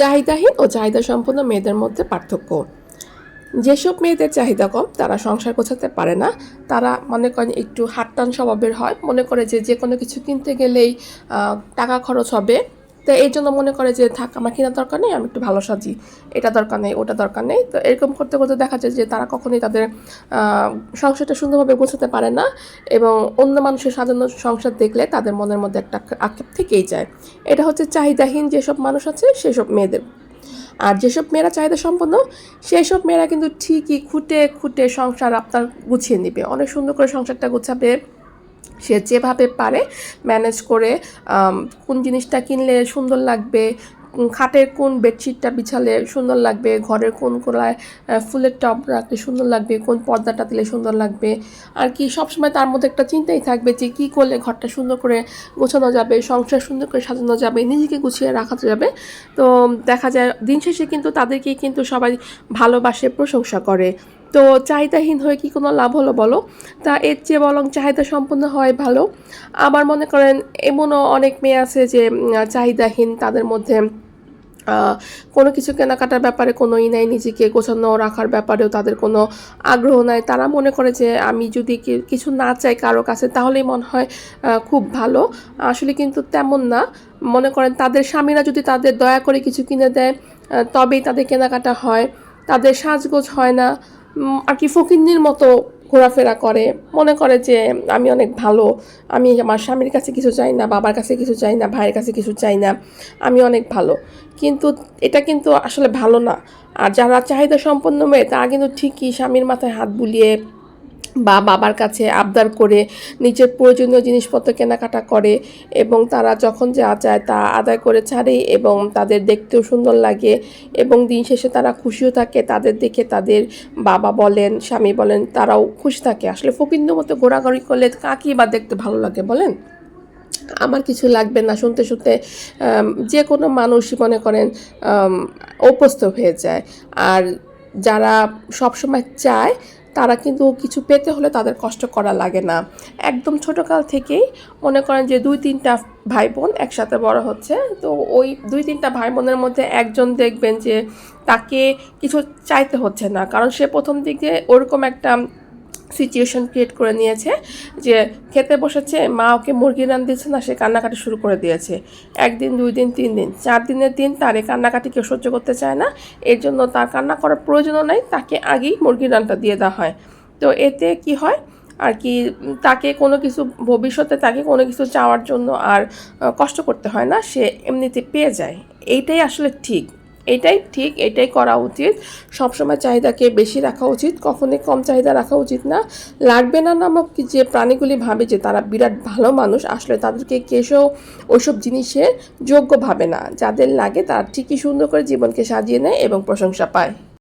চাহিদাহীন ও চাহিদা সম্পন্ন মেয়েদের মধ্যে পার্থক্য। যেসব মেয়েদের চাহিদা কম, তারা সংসার গোছাতে পারে না। তারা মনে করেন একটু হাটটান স্বভাবের হয়। মনে করে যে যে কোনো কিছু কিনতে গেলেই টাকা খরচ হবে। তো এই জন্য মনে করে যে, থাক, আমার কেনার দরকার নেই, আমি একটু ভালো সাজি। এটা দরকার নেই, ওটা দরকার নেই। তো এরকম করতে করতে দেখা যায় যে, তারা কখনোই তাদের সংসারটা সুন্দরভাবে গোছাতে পারে না এবং অন্য মানুষের সাজানো সংসার দেখলে তাদের মনের মধ্যে একটা আক্ষেপ থেকেই যায়। এটা হচ্ছে চাহিদাহীন যেসব মানুষ আছে, সেসব মেয়েদের। আর যেসব মেয়েরা চাহিদা সম্পন্ন, সেসব মেয়েরা কিন্তু ঠিকই খুঁটে খুঁটে সংসার আপনার গুছিয়ে নেবে। অনেক সুন্দর করে সংসারটা গোছাবে। সে যেভাবে পারে ম্যানেজ করে কোন জিনিসটা কিনলে সুন্দর লাগবে খাটের কোন বেডশিটটা বিছালে সুন্দর লাগবে ঘরের কোন আহ, ফুলের টব রাখলে সুন্দর লাগবে কোন পর্দাটা দিলে সুন্দর লাগবে আর কি সবসময় তার মধ্যে একটা চিন্তাই থাকবে যে কী করলে ঘরটা সুন্দর করে গোছানো যাবে সংসার সুন্দর করে সাজানো যাবে নিজেকে গুছিয়ে রাখা যাবে। তো দেখা যায় দিন শেষে কিন্তু তাদেরকেই কিন্তু সবাই ভালোবাসে প্রশংসা করে। তো চাহিদাহীন হয়ে কি কোনো লাভ হলো বলো? তা এর চেয়ে বরং চাহিদা সম্পন্ন হয় ভালো। আবার মনে করেন, এমনও অনেক মেয়ে আছে যে চাহিদাহীন, তাদের মধ্যে কোনো কিছু কেনাকাটার ব্যাপারে কোনো ই নাই, নিজেকে গোছানো রাখার ব্যাপারেও তাদের কোনো আগ্রহ নাই। তারা মনে করে যে, আমি যদি কিছু না চাই কারও কাছে, তাহলেই মনে হয় খুব ভালো। আসলে কিন্তু তেমন না। মনে করেন, তাদের স্বামীরা যদি তাদের দয়া করে কিছু কিনে দেয় তবেই তাদের কেনাকাটা হয়। তাদের সাজগোজ হয় না। আর কি ফকিন্নির মতো ঘোরাফেরা করে। মনে করে যে আমি অনেক ভালো, আমি আমার স্বামীর কাছে কিছু চাই না, বাবার কাছে কিছু চাই না, ভাইয়ের কাছে কিছু চাই না, আমি অনেক ভালো। কিন্তু এটা কিন্তু আসলে ভালো না। আর যারা চাহিদা সম্পন্ন মেয়ে, তারা কিন্তু ঠিকই স্বামীর মাথায় হাত বুলিয়ে বা বাবার কাছে আবদার করে নিজের প্রয়োজনীয় জিনিসপত্র কেনাকাটা করে এবং তারা যখন যা চায় তা আদায় করে ছাড়ে এবং তাদের দেখতেও সুন্দর লাগে এবং দিন শেষে তারা খুশিও থাকে। তাদের দেখে তাদের বাবা বলেন, স্বামী বলেন, তারাও খুশি থাকে। আসলে ফকিন্দের মতো ঘোরাঘুরি করলে কাকি বা দেখতে ভালো লাগে বলেন? আমার কিছু লাগবে না, শুনতে শুনতে যে কোনো মানুষই মনে করেন অভ্যস্ত হয়ে যায়। আর যারা সবসময় চায় তারা কিন্তু কিছু পেতে হলে তাদের কষ্ট করা লাগে না। একদম ছোটোকাল থেকেই মনে করেন যে দুই তিনটা ভাই বোন একসাথে বড় হচ্ছে। তো ওই দুই তিনটা ভাই বোনের মধ্যে একজন দেখবেন যে তাকে কিছু চাইতে হচ্ছে না। কারণ সে প্রথম দিকে ওরকম একটা সিচুয়েশন ক্রিয়েট করে নিয়েছে যে খেতে বসেছে, মা ওকে মুরগি রান দিয়েছে না, সে কান্নাকাটি শুরু করে দিয়েছে। একদিন, দুই দিন, তিন দিন, চার দিনের দিন তার এই কান্নাকাটি কেউ সহ্য করতে চায় না। এর জন্য তার কান্না করার প্রয়োজনও নাই, তাকে আগেই মুরগির রানটা দিয়ে দেওয়া হয়। তো এতে কি হয়? আর কি তাকে কোনো কিছু ভবিষ্যতে তাকে কোনো কিছু চাওয়ার জন্য আর কষ্ট করতে হয় না, সে এমনিতে পেয়ে যায়। এইটাই আসলে ঠিক। এটাই ঠিক, এটাই করা উচিত। সবসময় চাহিদাকে বেশি রাখা উচিত, কখনই কম চাহিদা রাখা উচিত না। লাগবে না নামক যে প্রাণীগুলি ভাবে যে তারা বিরাট ভালো মানুষ, আসলে তাদেরকে কেসও ওইসব জিনিসের যোগ্য ভাবে না। যাদের লাগে তারা ঠিকই সুন্দর করে জীবনকে সাজিয়ে নেয় এবং প্রশংসা পায়।